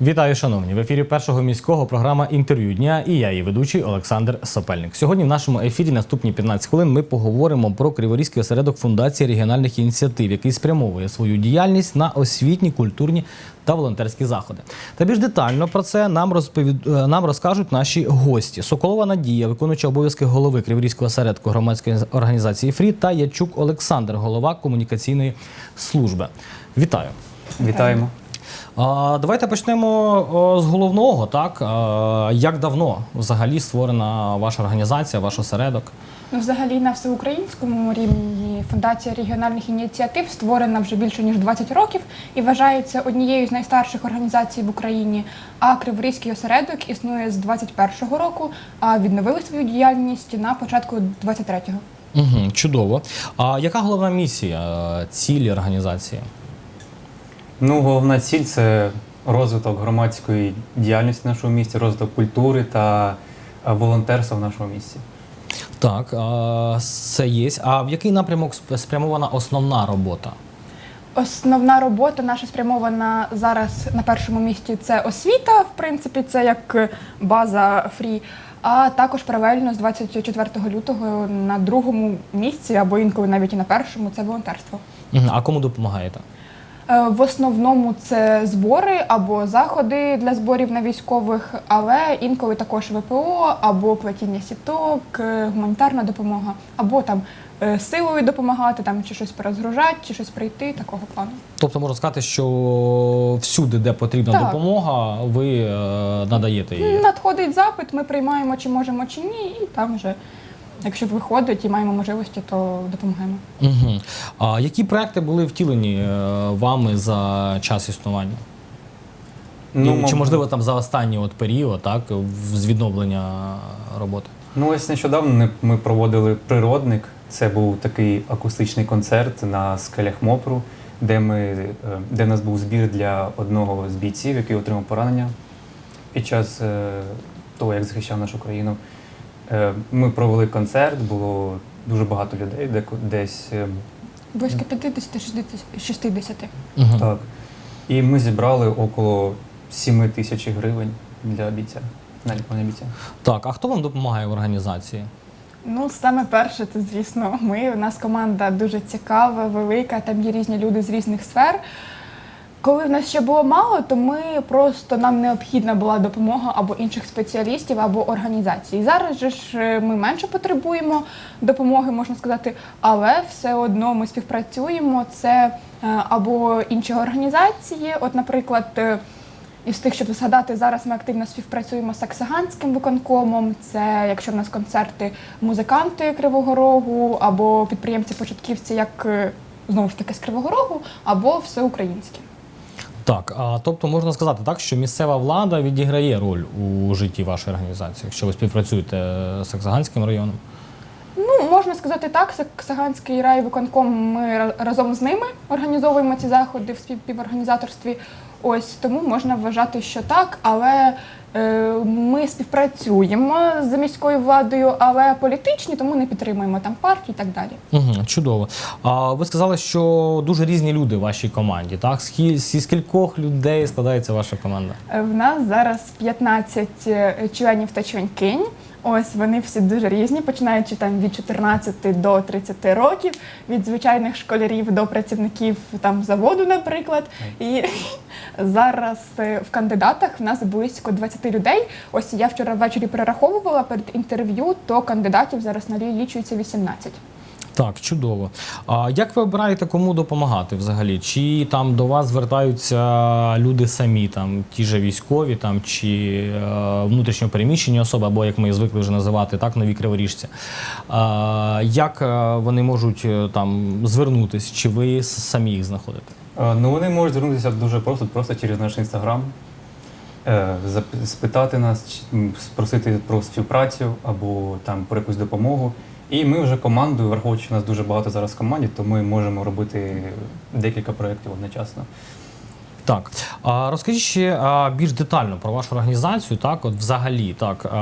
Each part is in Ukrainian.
Вітаю, шановні! В ефірі першого міського програма інтерв'ю дня і я, її ведучий Олександр Сопельник. Сьогодні в нашому ефірі наступні 15 хвилин ми поговоримо про Криворізький осередок Фундації регіональних ініціатив, який спрямовує свою діяльність на освітні, культурні та волонтерські заходи. Та більш детально про це нам розповід... е, нам розкажуть наші гості: Соколова Надія, виконуюча обов'язки голови Криворізького осередку громадської організації ФРІ та Ячук Олександр, голова комунікаційної служби. Вітаю! Вітаємо. А, давайте почнемо з головного. Так а, як давно взагалі створена ваша організація, ваш осередок? Ну, взагалі на всеукраїнському рівні фундація регіональних ініціатив створена вже більше ніж 20 років і вважається однією з найстарших організацій в Україні. А Криворізький осередок існує з 21-го року, а відновили свою діяльність на початку 23-го. Угу, чудово. А яка головна місія е, цілі організації? Ну, головна ціль це розвиток громадської діяльності в нашому місті, розвиток культури та е, волонтерства в нашому місті. Так, це є. А в який напрямок спрямована основна робота? Основна робота наша спрямована зараз на першому місці це освіта, в принципі, це як база фрі. А також паралельно з 24 лютого на другому місці, або інколи навіть і на першому, це волонтерство. А кому допомагаєте? Е, В основному це збори або заходи для зборів на військових, але інколи також ВПО або платіння сіток, е, гуманітарна допомога, або там е, силою допомагати, там чи щось порозгружати, чи щось прийти, такого плану. Тобто можна сказати, що всюди, де потрібна Так. допомога, ви надаєте її. Надходить запит, ми приймаємо, чи можемо, чи ні, і там вже, якщо виходить і маємо можливості, то допомагаємо. Угу. А які проекти були втілені е, вами за час існування? І, чи мабуть, можливо там за останній от період, так, в- з відновлення роботи? Ну, ось нещодавно не- ми проводили природник. Це був такий акустичний концерт на скелях Мопру, де, ми, е, де в нас був збір для одного з бійців, який отримав поранення під час е, того, як захищав нашу країну. Е, Ми провели концерт, було дуже багато людей, де, десь е, Близько 50-60. Угу. Так. І ми зібрали около 7 тисяч гривень для бійця, на лікування бійця. Так, а хто вам допомагає в організації? Ну, саме перше, це звісно, ми. У нас команда дуже цікава, велика, там є різні люди з різних сфер. Коли в нас ще було мало, то ми просто нам необхідна була допомога або інших спеціалістів, або організацій. Зараз же ж е, ми менше потребуємо допомоги, можна сказати, але все одно ми співпрацюємо. Це е, або інші організації. От, наприклад, е, із тих, щоб згадати, зараз ми активно співпрацюємо з Саксаганським виконкомом. Це якщо в нас концерти музиканти Кривого Рогу або підприємці-початківці, як знову ж таки з Кривого Рогу, або всеукраїнські. Так, а тобто можна сказати так, що місцева влада відіграє роль у житті вашої організації, якщо ви співпрацюєте з Саксаганським районом. Ну, можна сказати так, Саксаганський райвиконком, ми разом з ними організовуємо ці заходи в співорганізаторстві. Ось тому можна вважати, що так, але е, ми співпрацюємо з міською владою, але політичні, тому не підтримуємо там партії і так далі. Угу, чудово. А ви сказали, що дуже різні люди в вашій команді, так? Зі скількох людей складається ваша команда? Е, В нас зараз 15 е, членів та членкинь. Ось вони всі дуже різні, починаючи там від 14 до 30 років, від звичайних школярів до працівників там заводу, наприклад. І зараз е, в кандидатах в нас близько 20 людей. Ось я вчора ввечері перераховувала перед інтерв'ю, то кандидатів зараз налічується 18. Так, чудово. А як ви обираєте, кому допомагати взагалі? Чи там до вас звертаються люди самі, там ті ж військові, там чи е, внутрішньо переміщені особи, або як ми звикли вже називати, так, нові криворіжці? А, як е, вони можуть е, там звернутись? Чи ви самі їх знаходите? Е, Ну, вони можуть звернутися дуже просто, просто через наш інстаграм, е, спитати нас, спросити про співпрацю або там про якусь допомогу. І ми вже командою, враховуючи, що нас дуже багато зараз команді, то ми можемо робити декілька проєктів одночасно. Так, розкажіть ще більш детально про вашу організацію, так, от взагалі, так.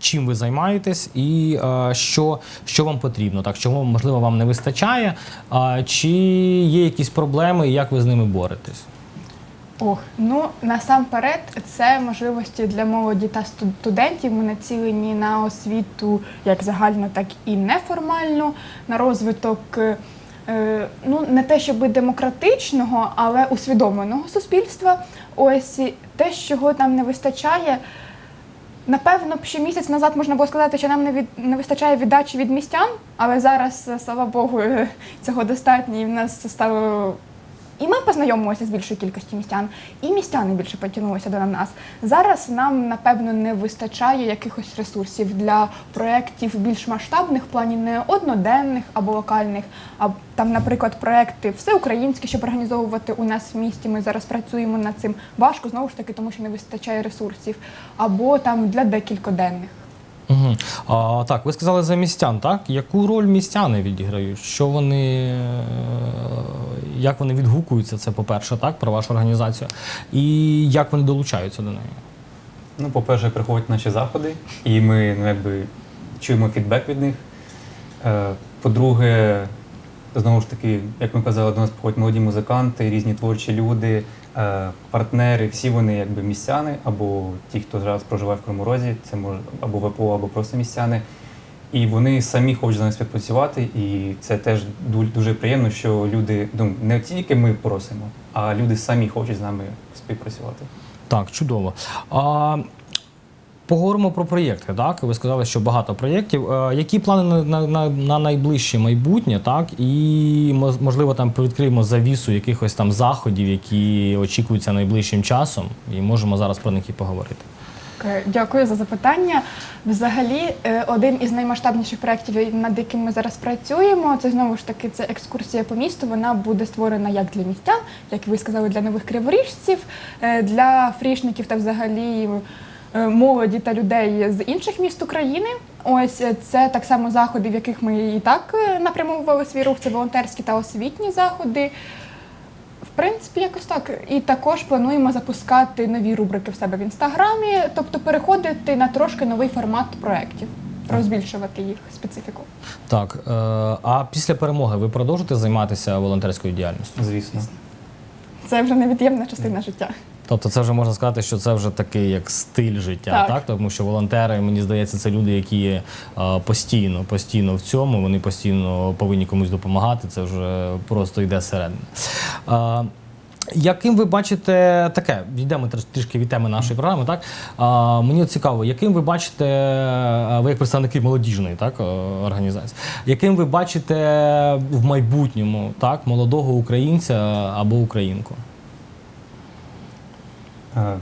Чим ви займаєтесь і а, що, що вам потрібно, так чого можливо вам не вистачає, а, чи є якісь проблеми і як ви з ними боретесь? Ох, ну насамперед, це можливості для молоді та студентів. Ми націлені на освіту як загальну, так і неформальну, на розвиток. е, Ну, не те, щоб демократичного, але усвідомленого суспільства. Ось те, чого нам не вистачає. Напевно, ще місяць назад можна було сказати, що нам не від не вистачає віддачі від містян, але зараз, е, слава Богу, е, цього достатньо, і в нас стало. І ми познайомилися з більшою кількістю містян, і містяни більше потягнулися до нас. Зараз нам, напевно, не вистачає якихось ресурсів для проєктів більш масштабних, в плані не одноденних або локальних, а там, наприклад, проекти всеукраїнські, щоб організовувати у нас в місті. Ми зараз працюємо над цим. Важко знову ж таки, тому що не вистачає ресурсів, або там для декількоденних. Угу. А, так, ви сказали за містян, так? Яку роль містяни відіграють? Що вони, е, як вони відгукуються, це по-перше, так, про вашу організацію, і як вони долучаються до неї? Ну, по-перше, приходять наші заходи, і ми ну, якби, чуємо фідбек від них. Е, По-друге, знову ж таки, як ми казали, до нас приходять молоді музиканти, різні творчі люди, е, партнери, всі вони якби містяни, або ті, хто зараз проживає в Кривому Розі, це може або ВПО, або просто містяни. І вони самі хочуть з нами співпрацювати, і це теж ду- дуже приємно, що люди, ну не тільки ми просимо, а люди самі хочуть з нами співпрацювати. Так, чудово. А, поговоримо про проєкти. Так, ви сказали, що багато проєктів. Е, які плани на, на, на найближче майбутнє, так? І можливо там відкриємо завісу якихось там заходів, які очікуються найближчим часом, і можемо зараз про них і поговорити. Дякую за запитання. Взагалі, е, один із наймасштабніших проєктів, над яким ми зараз працюємо, це знову ж таки це екскурсія по місту. Вона буде створена як для містян, як ви сказали, для нових криворіжців, е, для фрішників та взагалі е, молоді та людей з інших міст України. Ось це так само заходи, в яких ми і так напрямовували свій рух. Це волонтерські та освітні заходи. Принципі, якось так. І також плануємо запускати нові рубрики в себе в інстаграмі, тобто переходити на трошки новий формат проєктів, розбільшувати їх специфіку. Так, е, а після перемоги ви продовжите займатися волонтерською діяльністю? Звісно. Це вже невід'ємна частина життя. Тобто, це вже можна сказати, що це вже такий як стиль життя, так? Так. Тому що волонтери, мені здається, це люди, які постійно, постійно в цьому, вони постійно повинні комусь допомагати. Це вже просто йде середини. Е, яким ви бачите таке, йдемо тр- трішки від теми нашої програми, так? А, мені цікаво, яким ви бачите, ви як представники молодіжної так, організації, яким ви бачите в майбутньому так, молодого українця або українку? Е,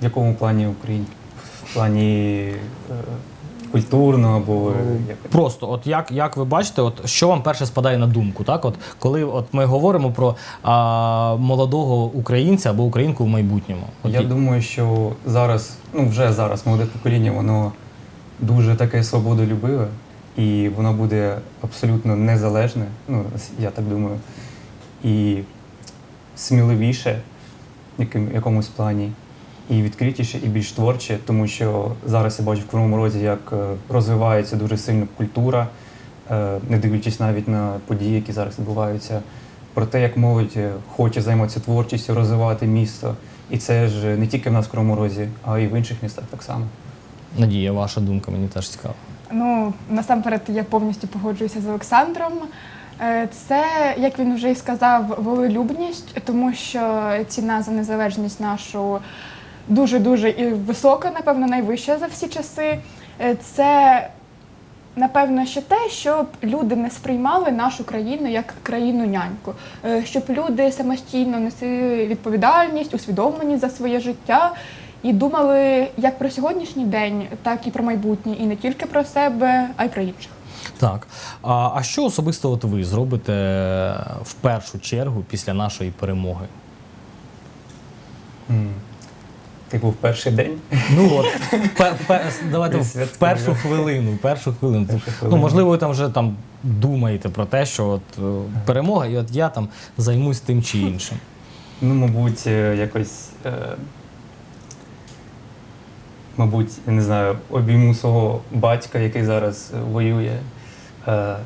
В якому плані Україні? В плані е, культурно або е, як? Просто, от як, як ви бачите, от що вам перше спадає на думку? Так, от коли от ми говоримо про а, молодого українця або українку в майбутньому, от Я і- думаю, що зараз, ну вже зараз молоде покоління, воно дуже таке свободолюбиве, і воно буде абсолютно незалежне, ну я так думаю, і сміливіше яким, якомусь плані, і відкритіше, і більш творче, тому що зараз я бачу в Кривому Розі, як е, розвивається дуже сильно культура, е, не дивлячись навіть на події, які зараз відбуваються. Про те, як молодь е, хоче займатися творчістю, розвивати місто. І це ж не тільки в нас в Кривому Розі, а й в інших містах так само. Надія, ваша думка мені теж цікава. Ну, насамперед, я повністю погоджуюся з Олександром. Е, Це, як він вже і сказав, волелюбність, тому що ціна за незалежність нашу дуже-дуже і висока, напевно, найвища за всі часи. Е, Це, напевно, ще те, щоб люди не сприймали нашу країну як країну няньку, Е, щоб люди самостійно несли відповідальність, усвідомлені за своє життя. І думали як про сьогоднішній день, так і про майбутнє, і не тільки про себе, а й про інших. Так. А, а що особисто от ви зробите в першу чергу після нашої перемоги? М. Типу, в перший день. Ну от давайте в- першу хвилину. в Першу хвилину. Першу Ну, можливо, ви там вже там думаєте про те, що от е, перемога, і от я там займусь тим чи іншим. Ну, мабуть, е, якось. Е, мабуть, я не знаю, обійму свого батька, який зараз е, воює, е,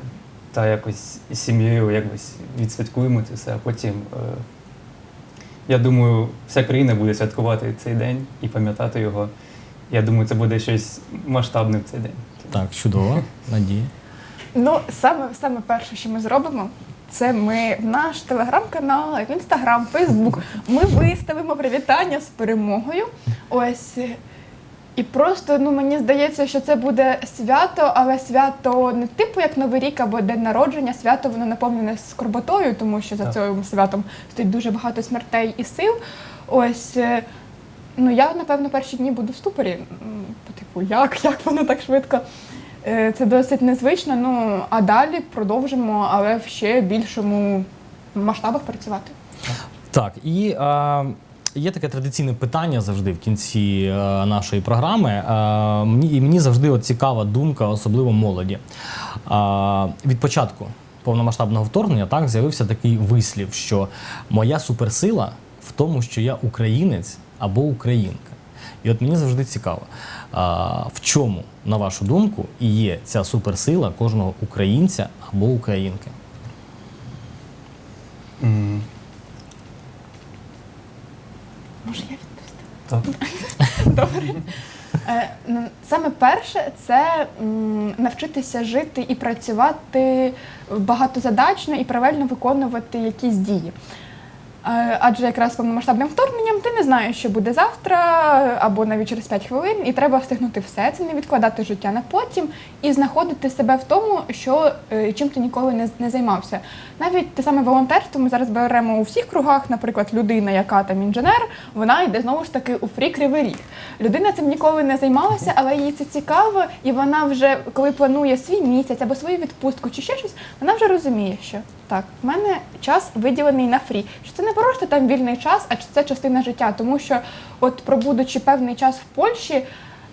та якось з сім'єю якось відсвяткуємо це все, а потім е, Я думаю, вся країна буде святкувати цей день і пам'ятати його. Я думаю, це буде щось масштабне в цей день. Так, чудово, Надія. Ну, саме, саме перше, що ми зробимо, це ми в наш телеграм-канал, в інстаграм, фейсбук. Ми виставимо привітання з перемогою. Ось. І просто ну мені здається, що це буде свято, але свято не типу як Новий рік або день народження. Свято воно наповнене скорботою, тому що за Так. цим святом стоїть дуже багато смертей і сил. Ось е, ну я напевно перші дні буду в ступорі. По Типу, як, як воно так швидко? Е, Це досить незвично. Ну а далі продовжимо, але в ще більшому масштабах працювати. Так, і е, є таке традиційне питання завжди в кінці е, нашої програми. Е, і мені завжди от цікава думка, особливо молоді. Е, від початку повномасштабного вторгнення так з'явився такий вислів, що моя суперсила в тому, що я українець або українка. І от мені завжди цікаво, в чому, на вашу думку, і є ця суперсила кожного українця або українки? М, Може, я відповісти? Так. Добре. Е, ну, Саме перше це навчитися жити і працювати багатозадачно і правильно виконувати якісь дії. Адже якраз повномасштабним вторгненням ти не знаєш, що буде завтра або навіть через 5 хвилин, і треба встигнути все це, не відкладати життя на потім і знаходити себе в тому, що е, чим ти ніколи не, не займався. Навіть те саме волонтерство ми зараз беремо у всіх кругах, наприклад, людина, яка там інженер, вона йде знову ж таки у фрі кривий ріг. Людина цим ніколи не займалася, але їй це цікаво, і вона вже коли планує свій місяць або свою відпустку чи ще щось, вона вже розуміє, що так, в мене час виділений на фрі. Що це не просто там вільний час, а це частина життя. Тому що, от пробудучи певний час в Польщі.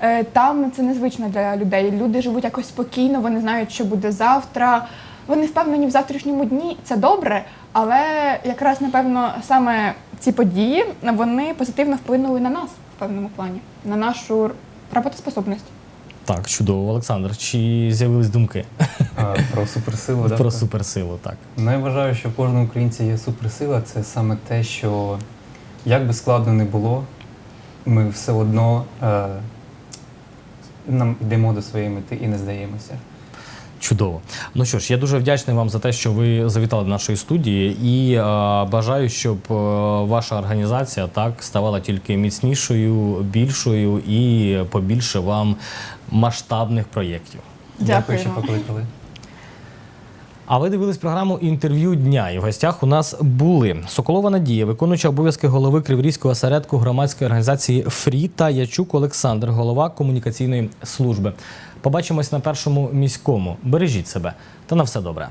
е, Там це незвично для людей. Люди живуть якось спокійно, вони знають, що буде завтра. Вони впевнені в завтрашньому дні. Це добре, але якраз напевно саме ці події вони позитивно вплинули на нас в певному плані, на нашу роботоспособність. Так, чудово, Олександр. Чи з'явились думки А, Про суперсилу, да? про суперсилу? Так. Ну, я вважаю, що в кожного українця є суперсила. Це саме те, що як би складно не було, ми все одно е, нам йдемо до своєї мети і не здаємося. Чудово. Ну що ж, я дуже вдячний вам за те, що ви завітали до нашої студії, і е, бажаю, щоб е, ваша організація так ставала тільки міцнішою, більшою і побільше вам масштабних проєктів. Дякую, що покликали. А ви дивились програму інтерв'ю дня. І в гостях у нас були Соколова Надія, виконуюча обов'язки голови Криворізького осередку громадської організації ФРІ та Ячук Олександр, голова комунікаційної служби. Побачимось на першому міському. Бережіть себе та на все добре.